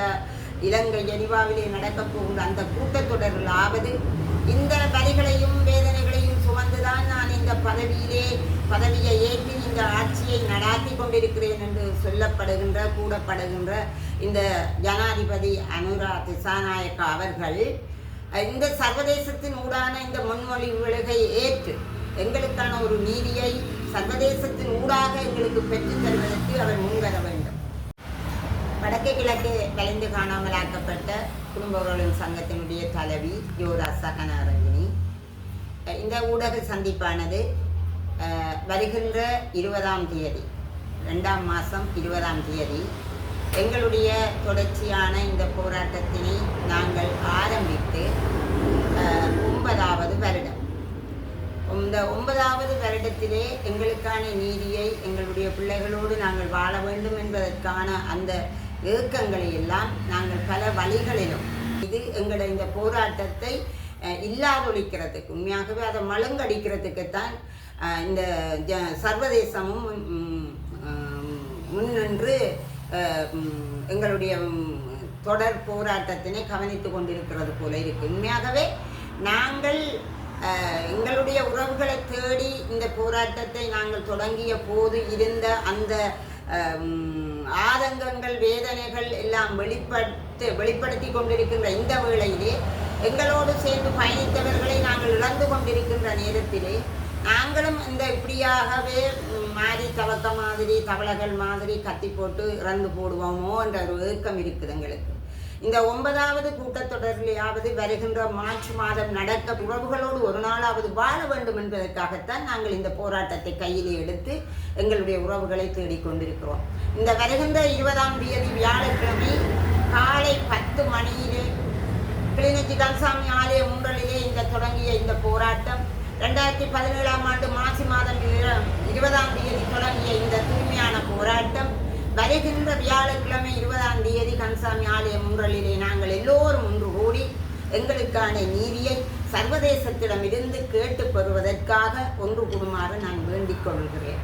போகின்ற இலங்கை ஜெனிவாவிலே நடக்கப் போகின்ற அந்த ஆவது இந்த வரிகளையும் வேதனைகளையும் சுமந்துதான் நான் இந்த பதவியிலே பதவியை ஏற்று இந்த ஆட்சியை நடாத்தி கொண்டிருக்கிறேன் என்று சொல்லப்படுகின்ற கூடப்படுகின்ற இந்த ஜனாதிபதி அனுரா திசாநாயக்கா அவர்கள் இந்த சர்வதேசத்தின் ஊடான இந்த முன்மொழிவுகளை ஏற்று எங்களுக்கான ஒரு நீதியை சர்வதேசத்தின் ஊடாக எங்களுக்கு பெற்றுத் தருவதற்கு அவர் கிழக்கு கலைந்து காணாமலாக்கப்பட்ட குடும்ப உறவுகள் சங்கத்தினுடைய தலைவி யோதா சகனாரங்கினி இந்த ஊடக சந்திப்பானது வருகின்ற இருபதாம் தேதி ரெண்டாம் மாதம் இருபதாம் தேதி எங்களுடைய தொடர்ச்சியான இந்த போராட்டத்தினை நாங்கள் ஆரம்பித்து ஒன்பதாவது வருடம். இந்த ஒன்பதாவது வருடத்திலே எங்களுக்கான நீதியை எங்களுடைய பிள்ளைகளோடு நாங்கள் வாழ வேண்டும் என்பதற்கான அந்த ஏக்கங்களை எல்லாம் நாங்கள் பல வழிகளிலும் இது எங்களை இந்த போராட்டத்தை இல்லாதொழிக்கிறதுக்கு உண்மையாகவே அதை மழுங்கடிக்கிறதுக்குத்தான் இந்த ஜ சர்வதேசமும் முன்னின்று எங்களுடைய தொடர் போராட்டத்தினை கவனித்து கொண்டிருக்கிறது போல இருக்கு. உண்மையாகவே நாங்கள் எங்களுடைய உறவுகளை தேடி இந்த போராட்டத்தை நாங்கள் தொடங்கிய போது இருந்த அந்த ஆதங்கங்கள் வேதனைகள் எல்லாம் வெளிப்படுத்த வெளிப்படுத்தி கொண்டிருக்கின்ற இந்த வேளையிலே எங்களோடு சேர்ந்து பயணித்தவர்களை நாங்கள் இழந்து கொண்டிருக்கின்ற நேரத்திலே நாங்களும் இந்த இப்படியாகவே மாறி தவத்த மாதிரி தவளைகள் மாதிரி கத்தி போட்டு இறந்து போடுவோமோ என்ற ஒரு ஏக்கம் இருக்குது எங்களுக்கு. இந்த ஒன்பதாவது கூட்டத்தொடரிலேயாவது வருகின்ற மார்ச் மாதம் நடக்க உறவுகளோடு ஒரு நாளாவது வாழ வேண்டும் என்பதற்காகத்தான் நாங்கள் இந்த போராட்டத்தை கையில் எடுத்து எங்களுடைய உறவுகளை தேடிக்கொண்டிருக்கிறோம் இந்த வருகின்ற இருபதாம் தேதி வியாழக்கிழமை காலை பத்து மணியிலே கிளிநொச்சி கல்சாமி ஆலய முன்றலிலே இந்த தொடங்கிய இந்த போராட்டம். ரெண்டாயிரத்தி பதினேழாம் ஆண்டு மாசி மாதம் இருபதாம் தேதி தொடங்கிய இந்த தூய்மையான போராட்டம். வருகின்ற வியாழக்கிழமை இருபதாம் தேதி கன்சாமி ஆலய முன்றலிலே நாங்கள் எல்லோரும் ஒன்று கூடி எங்களுக்கான நீதியை சர்வதேசத்திடமிருந்து கேட்டு பெறுவதற்காக ஒன்று கூடுமாறு நான் வேண்டிக் கொள்கிறேன்.